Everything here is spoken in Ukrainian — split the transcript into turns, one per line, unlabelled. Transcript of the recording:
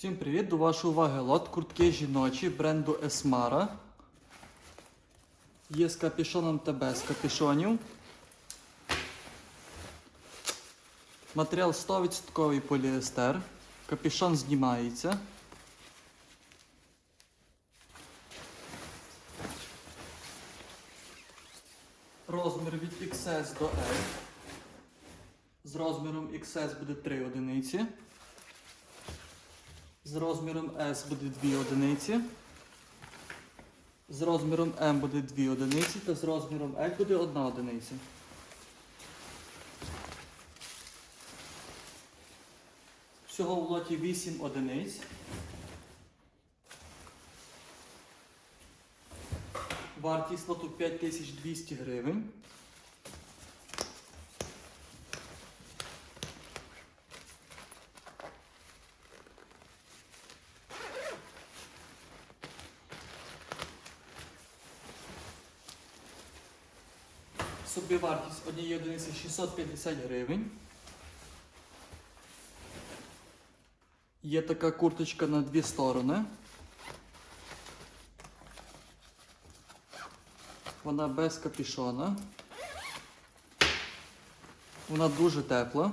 Всім привіт! До вашої уваги лот куртки жіночі бренду Esmara. Є з капюшоном та без капюшонів. Матеріал 100% поліестер. Капюшон знімається. Розмір від XS до L. З розміром XS буде 3 одиниці. З розміром S буде 2 одиниці. З розміром M буде 2 одиниці та з розміром L буде 1 одиниця. Всього в лоті 8 одиниць. Вартість лоту 5200 гривень. Собівартість однієї одиниці 650 гривень. Є така курточка на дві сторони. Вона без капішона. Вона дуже тепла.